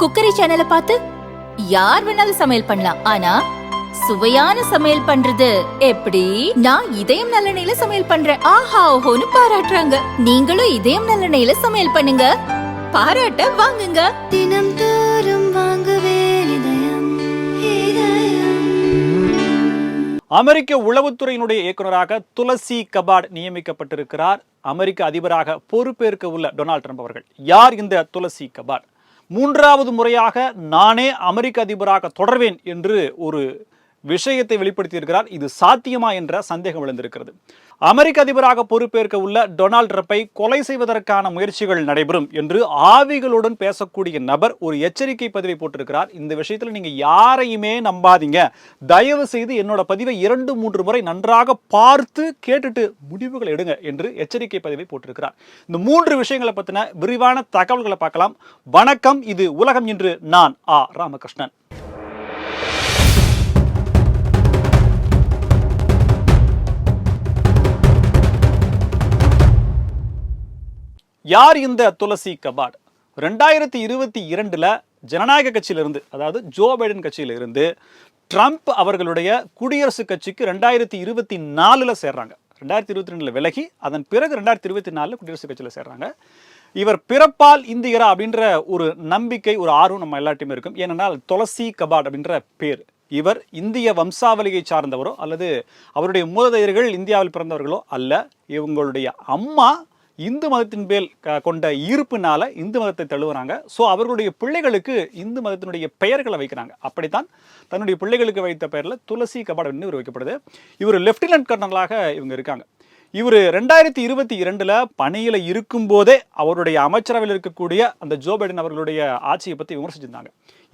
Cookery சேனலை பார்த்து யார் வேணாலும் சமையல் பண்ணலாம். ஆனா சுவையான சமையல் பண்றது எப்படி? நான் இதயம் நல்லெண்ணெயில சமையல் பண்றேன். ஆஹா ஓஹோன்னு பாராட்டுறாங்க. நீங்களும் இதயம் நல்லெண்ணெயில சமையல் பண்ணுங்க. பாராட்ட வாங்குங்க. தினம் தோறும் வாங்குவே இதயம் இதயம். அமெரிக்க உளவுத்துறையினுடைய இயக்குனராக துளசி கபாட் நியமிக்கப்பட்டிருக்கிறார். அமெரிக்க அதிபராக பொறுப்பேற்க உள்ள டொனால்ட் ட்ரம்ப் அவர்கள். யார் இந்த துளசி கபாட்? மூன்றாவது முறையாக நானே அமெரிக்க அதிபராக தொடர்வேன் என்று ஒரு விஷயத்தை வெளிப்படுத்தியிருக்கிறார். இது சாத்தியமா என்ற சந்தேகம் எழுந்திருக்கிறது. அமெரிக்க அதிபராக பொறுப்பேற்க உள்ள டொனால்ட் ட்ரம்பை கொலை செய்வதற்கான முயற்சிகள் நடைபெறும் என்று ஆவிகளுடன் பேசக்கூடிய நபர் ஒரு எச்சரிக்கை பதிவை போட்டிருக்கிறார். இந்த விஷயத்தில் நீங்க யாரையுமே நம்பாதீங்க. தயவு செய்து என்னோட பதிவை இரண்டு மூன்று முறை நன்றாக பார்த்து கேட்டுட்டு முடிவுகள் எடுங்க என்று எச்சரிக்கை பதிவை போட்டிருக்கிறார். இந்த மூன்று விஷயங்களை பத்தின விரிவான தகவல்களை பார்க்கலாம். வணக்கம் இது உலகம் என்று நான் ஆ. ராமகிருஷ்ணன். யார் இந்த துளசி கபாட்? ரெண்டாயிரத்தி இருபத்தி இரண்டில் ஜனநாயக கட்சியிலிருந்து அதாவது ஜோ பைடன் கட்சியிலிருந்து ட்ரம்ப் அவர்களுடைய குடியரசுக் கட்சிக்கு ரெண்டாயிரத்தி இருபத்தி நாலில் சேர்றாங்க. ரெண்டாயிரத்தி இருபத்தி ரெண்டில் விலகி அதன் பிறகு ரெண்டாயிரத்தி இருபத்தி நாலில் குடியரசுக் கட்சியில் சேர்றாங்க. இவர் பிறப்பால் இந்தியரா அப்படின்ற ஒரு நம்பிக்கை ஒரு ஆர்வம் நம்ம எல்லாட்டையுமே இருக்கும். ஏனென்றால் துளசி கபாட் அப்படின்ற பேர். இவர் இந்திய வம்சாவளியை சார்ந்தவரோ அல்லது அவருடைய மூலதையர்கள் இந்தியாவில் பிறந்தவர்களோ அல்ல இவங்களுடைய அம்மா இந்து மதத்தின் மேல் க- கொண்ட ஈர்ப்புனால இந்து மதத்தை தழுவுறாங்க. ஸோ அவர்களுடைய பிள்ளைகளுக்கு இந்து மதத்தினுடைய பெயர்களை வைக்கிறாங்க. அப்படித்தான் தன்னுடைய பிள்ளைகளுக்கு வைத்த பெயரில் துளசி கபாடம் இவர் வைக்கப்படுது. இவர் லெப்டினன்ட் கர்னலாக இவங்க இருக்காங்க. இவர் ரெண்டாயிரத்தி இருபத்தி இரண்டில் பணியில் இருக்கும்போதே அவருடைய அமைச்சரவையில் இருக்கக்கூடிய அந்த ஜோ பைடன் அவர்களுடைய ஆட்சியை பற்றி விமர்சிச்சிருந்தாங்க.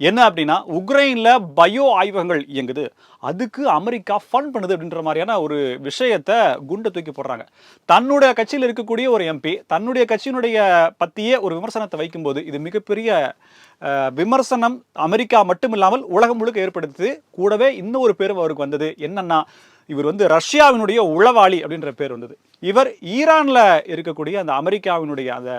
என்ன அப்படின்னா உக்ரைனில் பயோ ஆய்வகங்கள் இயங்குது. அதுக்கு அமெரிக்கா ஃபண்ட் பண்ணுது அப்படின்ற மாதிரியான ஒரு விஷயத்தை குண்டை தூக்கி போடுறாங்க. தன்னுடைய கட்சியில் இருக்கக்கூடிய ஒரு எம்பி தன்னுடைய கட்சியினுடைய பற்றியே ஒரு விமர்சனத்தை வைக்கும்போது இது மிகப்பெரிய விமர்சனம் அமெரிக்கா மட்டுமில்லாமல் உலகம் முழுக்க ஏற்படுத்துது. கூடவே இன்னொரு பேரும் அவருக்கு வந்தது. என்னன்னா இவர் வந்து ரஷ்யாவினுடைய உளவாளி அப்படின்ற பேர் வந்தது. இவர் ஈரானில் இருக்கக்கூடிய அந்த அமெரிக்காவினுடைய அந்த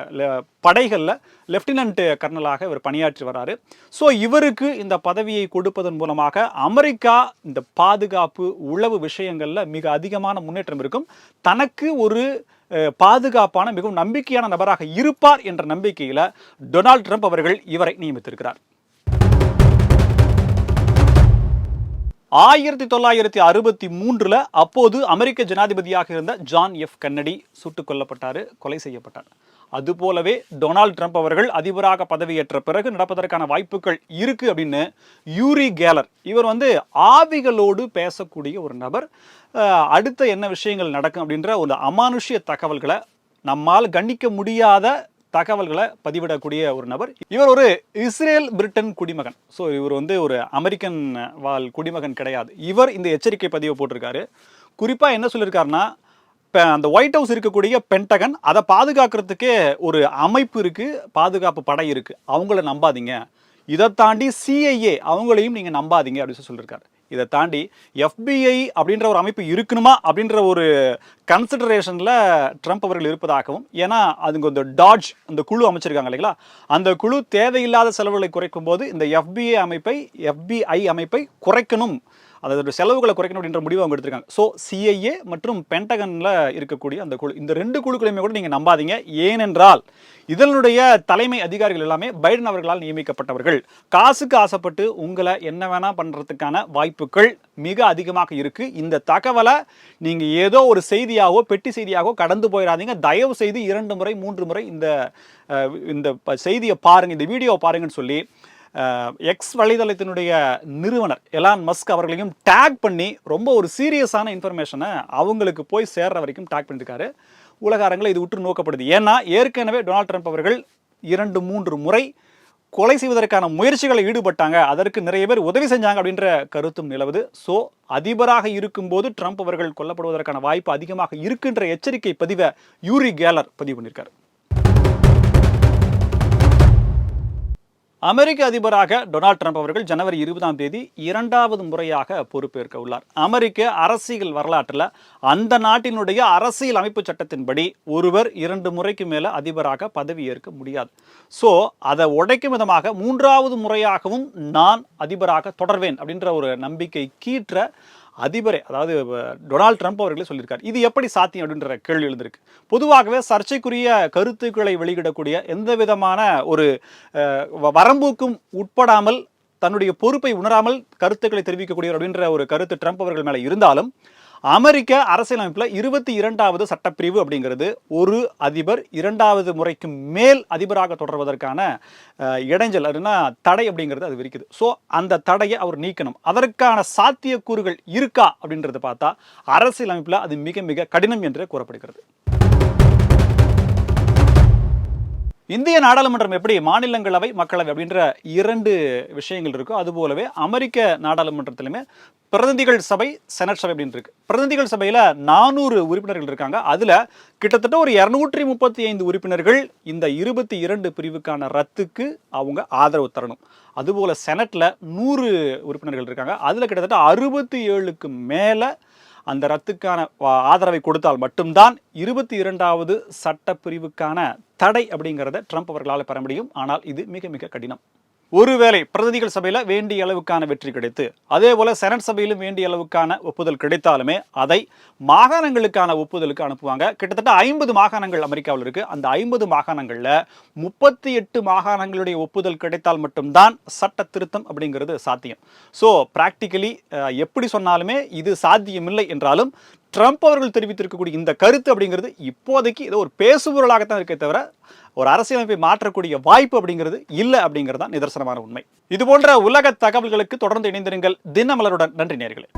படைகளில் படைகள்ல லெப்டினன்ட் கர்னலாக இவர் பணியாற்றி வராரு. ஸோ இவருக்கு இந்த பதவியை கொடுப்பதன் மூலமாக அமெரிக்கா இந்த பாதுகாப்பு உளவு விஷயங்களில் மிக அதிகமான முன்னேற்றம் இருக்கும். தனக்கு ஒரு பாதுகாப்பான மிகவும் நம்பிக்கையான நபராக இருப்பார் என்ற நம்பிக்கையில் டொனால்ட் ட்ரம்ப் அவர்கள் இவரை நியமித்திருக்கிறார். ஆயிரத்தி தொள்ளாயிரத்தி அறுபத்தி மூன்றில் அப்போது அமெரிக்க ஜனாதிபதியாக இருந்த ஜான் எஃப் கன்னடி சுட்டுக் கொல்லப்பட்டார் கொலை செய்யப்பட்டார். அதுபோலவே டொனால்ட் ட்ரம்ப் அவர்கள் அதிபராக பதவியேற்ற பிறகு நடப்பதற்கான வாய்ப்புகள் இருக்குது அப்படின்னு யூரி கேலர் இவர் வந்து ஆவிகளோடு பேசக்கூடிய ஒரு நபர். அடுத்த என்ன விஷயங்கள் நடக்கும் அப்படின்ற ஒரு அமானுஷ்ய தகவல்களை நம்மால் கணிக்க முடியாத தகவல்களை பதிவிடக்கூடிய ஒரு நபர். இவர் ஒரு இஸ்ரேல் பிரிட்டன் குடிமகன். ஸோ இவர் வந்து ஒரு அமெரிக்கன் வாழ் குடிமகன் கிடையாது. இவர் இந்த எச்சரிக்கை பதிவை போட்டிருக்காரு. குறிப்பாக என்ன சொல்லியிருக்காருன்னா இப்போ அந்த ஒயிட் ஹவுஸ் இருக்கக்கூடிய பென்டகன் அதை பாதுகாக்கிறதுக்கே ஒரு அமைப்பு இருக்குது பாதுகாப்பு படை இருக்குது அவங்கள நம்பாதீங்க. இதை தாண்டி சிஐஏ அவங்களையும் நீங்கள் நம்பாதீங்க அப்படின்னு சொல்லி சொல்லியிருக்காரு இதை தாண்டி எஃபிஐ அப்படின்ற ஒரு அமைப்பு இருக்கணுமா அப்படின்ற ஒரு கன்சிடரேஷனில் ட்ரம்ப் அவர்கள் இருப்பதாகவும் ஏன்னா அதுங்க இந்த டாட்ஜ் அந்த குழு அமைச்சிருக்காங்க இல்லைங்களா? அந்த குழு தேவையில்லாத செலவுகளை குறைக்கும் போது இந்த எஃபிஐ அமைப்பை எஃபிஐ அமைப்பை குறைக்கணும். அதோட செலவுகளை குறைக்கணும் அப்படின்ற முடிவு அவங்க எடுத்திருக்காங்க. ஸோ சிஐஏ மற்றும் பென்டகனில் இருக்கக்கூடிய அந்த குழு இந்த ரெண்டு குழுக்களையுமே கூட நீங்கள் நம்பாதீங்க. ஏனென்றால் இதனுடைய தலைமை அதிகாரிகள் எல்லாமே பைடன் அவர்களால் நியமிக்கப்பட்டவர்கள். காசுக்கு ஆசைப்பட்டு உங்களை என்ன வேணா பண்ணுறதுக்கான வாய்ப்புகள் மிக அதிகமாக இருக்கு. இந்த தகவலை நீங்கள் ஏதோ ஒரு செய்தியாகவோ பெட்டி செய்தியாகவோ கடந்து போயிடாதீங்க. தயவு செய்து இரண்டு முறை மூன்று முறை இந்த இந்த செய்தியை பாருங்க இந்த வீடியோ பாருங்கன்னு சொல்லி எக்ஸ் வலைதளத்தினுடைய நிறுவனர் எலான் மஸ்க் அவர்களையும் டேக் பண்ணி ரொம்ப ஒரு சீரியஸான இன்ஃபர்மேஷனை அவங்களுக்கு போய் சேர்ற வரைக்கும் டேக் பண்ணியிருக்காரு உலக இது உற்று நோக்கப்படுது. ஏன்னா ஏற்கனவே டொனால்ட் ட்ரம்ப் அவர்கள் இரண்டு மூன்று முறை கொலை செய்வதற்கான முயற்சிகளை ஈடுபட்டாங்க. அதற்கு நிறைய பேர் உதவி செஞ்சாங்க அப்படின்ற கருத்தும் நிலவுது. ஸோ அதிபராக இருக்கும்போது ட்ரம்ப் அவர்கள் கொல்லப்படுவதற்கான வாய்ப்பு அதிகமாக இருக்குன்ற எச்சரிக்கை பதிவை யூரி கேலர் பதிவு பண்ணியிருக்காரு. அமெரிக்க அதிபராக டொனால்ட் ட்ரம்ப் அவர்கள் ஜனவரி இருபதாம் தேதி இரண்டாவது முறையாக பொறுப்பேற்க உள்ளார். அமெரிக்க அரசியல் வரலாற்றில் அந்த நாட்டினுடைய அரசியல் அமைப்பு சட்டத்தின்படி ஒருவர் இரண்டு முறைக்கு மேலே அதிபராக பதவி ஏற்க முடியாது. ஸோ அதை உடைக்கும் விதமாக மூன்றாவது முறையாகவும் நான் அதிபராக தொடர்வேன் அப்படின்ற ஒரு நம்பிக்கை கீற்ற அதிபரே அதாவது டொனால்ட் ட்ரம்ப் அவர்களே சொல்லியிருக்கார். இது எப்படி சாத்தியம் அப்படின்ற கேள்வி எழுந்திருக்கு. பொதுவாகவே சர்ச்சைக்குரிய கருத்துக்களை வெளியிடக்கூடிய எந்த விதமான ஒரு வரம்புக்கும் உட்படாமல் தன்னுடைய பொறுப்பை உணராமல் கருத்துக்களை தெரிவிக்கக்கூடியவர் அப்படின்ற ஒரு கருத்து ட்ரம்ப் அவர்கள் மேலே இருந்தாலும் அமெரிக்க அரசியலமைப்பில் இருபத்தி இரண்டாவது சட்டப்பிரிவு அப்படிங்கிறது ஒரு அதிபர் இரண்டாவது முறைக்கு மேல் அதிபராக தொடர்வதற்கான இடைஞ்சல் அப்படின்னா தடை அப்படிங்கிறது அது விரிக்குது. ஸோ அந்த தடையை அவர் நீக்கணும். அதற்கான சாத்தியக்கூறுகள் இருக்கா அப்படின்றத பார்த்தா அரசியலமைப்பில் அது மிக மிக கடினம் என்று கூறப்படுகிறது. இந்திய நாடாளுமன்றம் எப்படி மாநிலங்களவை மக்களவை அப்படின்ற இரண்டு விஷயங்கள் இருக்கோ அது போலவே அமெரிக்க நாடாளுமன்றத்திலுமே பிரதிநிதிகள் சபை செனட் சபை அப்படின்னு இருக்கு. பிரதிநிதிகள் சபையில் நானூறு உறுப்பினர்கள் இருக்காங்க. அதில் கிட்டத்தட்ட ஒரு இரநூற்றி முப்பத்தி ஐந்து உறுப்பினர்கள் இந்த இருபத்தி இரண்டு பிரிவுக்கான ரத்துக்கு அவங்க ஆதரவு தரணும். அதுபோல் செனட்டில் நூறு உறுப்பினர்கள் இருக்காங்க. அதில் கிட்டத்தட்ட அறுபத்தி ஏழுக்கு மேலே அந்த ரத்துக்கான ஆதரவை கொடுத்தால் மட்டும்தான் இருபத்தி இரண்டாவது சட்டப்பிரிவுக்கான தடை அப்படிங்கிறத ட்ரம்ப் அவர்களால் பெற முடியும். ஆனால் இது மிக மிக கடினம். ஒருவேளை பிரதிநிதிகள் சபையில் வேண்டிய அளவுக்கான வெற்றி கிடைத்து அதே போல செனட் சபையிலும் வேண்டிய அளவுக்கான ஒப்புதல் கிடைத்தாலுமே அதை மாகாணங்களுக்கான ஒப்புதலுக்கு அனுப்புவாங்க. கிட்டத்தட்ட ஐம்பது மாகாணங்கள் அமெரிக்காவில் இருக்கு. அந்த ஐம்பது மாகாணங்களில் முப்பத்தி எட்டு மாகாணங்களுடைய ஒப்புதல் கிடைத்தால் மட்டும்தான் சட்ட திருத்தம் அப்படிங்கிறது சாத்தியம். ஸோ ப்ராக்டிக்கலி எப்படி சொன்னாலுமே இது சாத்தியமில்லை என்றாலும் ட்ரம்ப் அவர்கள் தெரிவித்திருக்கக்கூடிய இந்த கருத்து அப்படிங்கிறது இப்போதைக்கு ஏதோ ஒரு பேசுபொருளாகத்தான் இருக்கே தவிர ஒரு அரசியலமைப்பை மாற்றக்கூடிய வாய்ப்பு அப்படிங்கிறது இல்லை அப்படிங்கிறது தான் நிதர்சனமான உண்மை. இதுபோன்ற உலக தகவல்களுக்கு தொடர்ந்து இணைந்திருங்கள். தினமலருடன் நன்றி நேர்களே